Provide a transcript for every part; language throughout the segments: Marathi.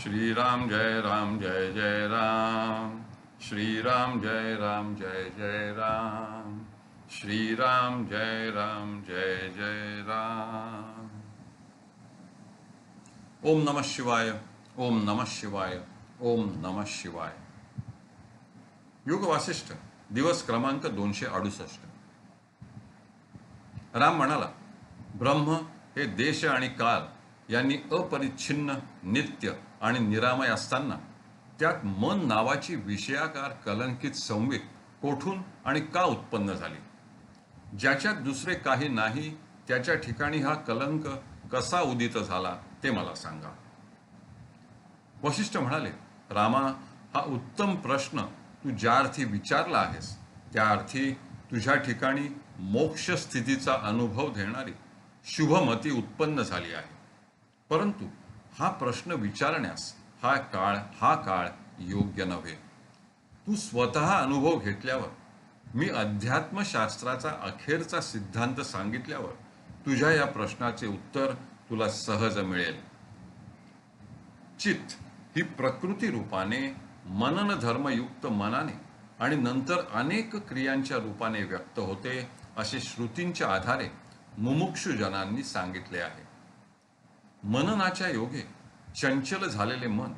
श्रीराम जय राम जय जय राम श्रीराम जय राम जय जय राम श्रीराम जय राम जय जय राम ओम नमः शिवाय ओम नमः शिवाय ओम नमः शिवाय योग वासिष्ठ दिवस क्रमांक दोनशे अडुसष्ट राम म्हणाला ब्रह्म हे देश आणि काल यांनी अपरिच्छिन्न नित्य आणि निरामय असताना त्यात मन नावाची विषयाकार कलंकित संवेद कोठून आणि का उत्पन्न झाली? ज्याच्यात दुसरे काही नाही त्याच्या ठिकाणी हा कलंक कसा उदित झाला ते मला सांगा. वशिष्ठ म्हणाले रामा हा उत्तम प्रश्न तू ज्या अर्थी विचारला आहेस त्या अर्थी तुझ्या ठिकाणी मोक्ष स्थितीचा अनुभव देणारी शुभमती उत्पन्न झाली आहे. परंतु हा प्रश्न विचारण्यास हा काळ हा काळ योग्य नव्हे. तू स्वतः अनुभव घेतल्यावर मी अध्यात्मशास्त्राचा अखेरचा सिद्धांत सांगितल्यावर तुझ्या या प्रश्नाचे उत्तर तुला सहज मिळेल. चित्त ही प्रकृती रूपाने मनन धर्मयुक्त मनाने आणि नंतर अनेक क्रियांच्या रूपाने व्यक्त होते असे श्रुतींच्या आधारे मुमुक्षुजनांनी सांगितले आहे. मननाच्या योगे चंचल झालेले मन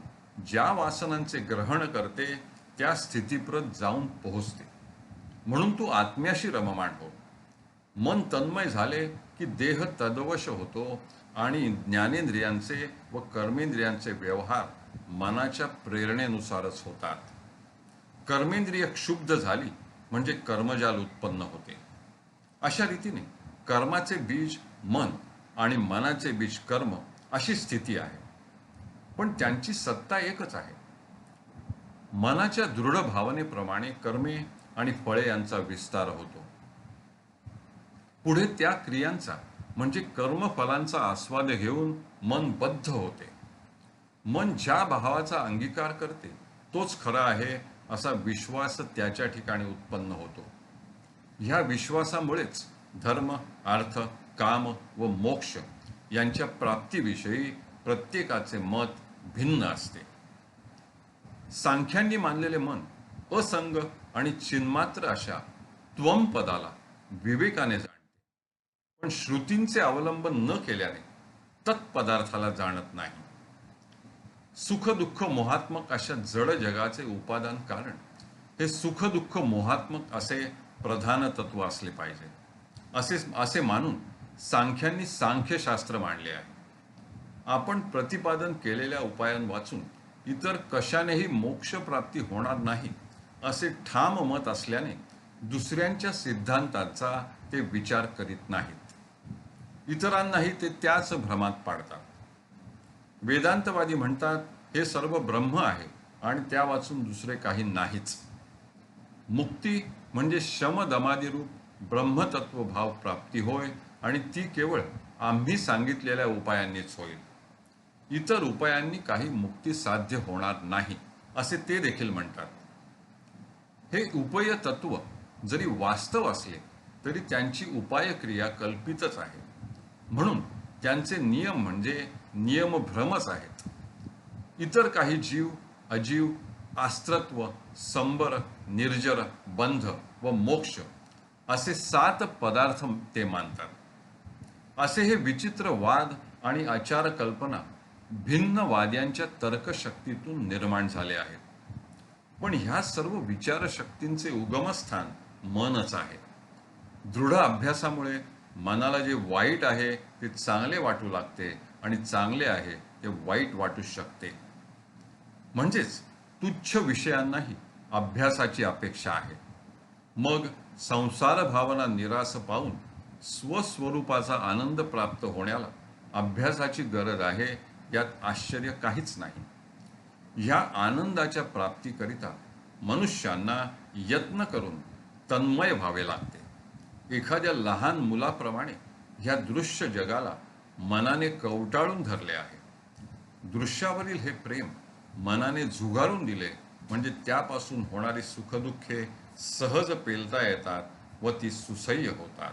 ज्या वासनांचे ग्रहण करते त्या स्थितीप्रत जाऊन पोहोचते. म्हणून तू आत्म्याशी रममाण हो. मन तन्मय झाले की देह तदवश होतो आणि ज्ञानेंद्रियांचे व कर्मेंद्रियांचे व्यवहार मनाच्या प्रेरणेनुसारच होतात. कर्मेंद्रिय क्षुब्ध झाली म्हणजे कर्मजाल उत्पन्न होते. अशा रीतीने कर्माचे बीज मन आणि मनाचे बीज कर्म अशी स्थिती आहे. पण त्यांची सत्ता एकच आहे. मनाच्या दृढ भावनेप्रमाणे कर्मे आणि फळे यांचा विस्तार होतो. पुढे त्या क्रियांचा म्हणजे कर्मफलांचा आस्वाद घेऊन मन बद्ध होते. मन ज्या भावाचा अंगीकार करते तोच खरा आहे असा विश्वास त्याच्या ठिकाणी उत्पन्न होतो. ह्या विश्वासामुळेच धर्म अर्थ काम व मोक्ष यांच्या प्राप्तीविषयी प्रत्येकाचे मत भिन्न असते. सांख्यांनी मानलेले मन असंग आणि चिन्मात्र अशा त्वमपदाला विवेकाने जाणते. पण श्रुतींचे अवलंबन न केल्याने तत्पदार्थाला जाणत नाही. सुख दुःख मोहात्मक अशा जड जगाचे उपादान कारण हे सुख दुःख मोहात्मक असे प्रधान तत्व असले पाहिजे. असे असे मानून सांख्यांनी सांख्यशास्त्र मांडले आहे. आपण प्रतिपादन केलेल्या उपायां वाचून इतर कशानेही मोक्ष प्राप्ती होणार नाही असे ठाम मत असल्याने दुसऱ्यांच्या सिद्धांताचा ते विचार करीत नाहीत. इतरांनाही ते त्याच भ्रमात पाडतात. वेदांतवादी म्हणतात हे सर्व ब्रह्म आहे आणि त्या वाचून दुसरे काही नाहीच. मुक्ती म्हणजे शमदमादिरूप ब्रह्मतत्व भाव प्राप्ती होय आणि ती केवळ आम्ही सांगितलेल्या उपायांनीच होईल. इतर उपायांनी काही मुक्ती साध्य होणार नाही असे ते देखील म्हणतात. हे उपय तत्व जरी वास्तव असले तरी त्यांची उपायक्रिया कल्पितच आहे. म्हणून त्यांचे नियम म्हणजे नियम भ्रमच आहेत. इतर काही जीव अजीव आस्त्रत्व संबर निर्जर बंध व मोक्ष असे सात पदार्थ ते मानतात. असे हे विचित्र वाद आणि आचार कल्पना भिन्न वाद्यांच्या तर्कशक्तीतून निर्माण झाले आहेत. पण ह्या सर्व विचारशक्तींचे उगमस्थान मनच आहे. दृढ अभ्यासामुळे मनाला जे वाईट आहे ते चांगले वाटू लागते आणि चांगले आहे ते वाईट वाटू शकते. म्हणजेच तुच्छ विषयांनाही अभ्यासाची अपेक्षा आहे. मग संसार भावना निराश पाहून स्वस्वरूपाचा आनंद प्राप्त होण्याला अभ्यासाची गरज आहे यात आश्चर्य काहीच नाही. ह्या आनंदाच्या प्राप्तीकरिता मनुष्यांना यत्न करून तन्मय व्हावे लागते. एखाद्या लहान मुलाप्रमाणे ह्या दृश्य जगाला मनाने कवटाळून धरले आहे. दृश्यावरील हे प्रेम मनाने झुगारून दिले म्हणजे त्यापासून होणारी सुखदुःखे सहज पेलता येतात व ती सुसह्य होतात.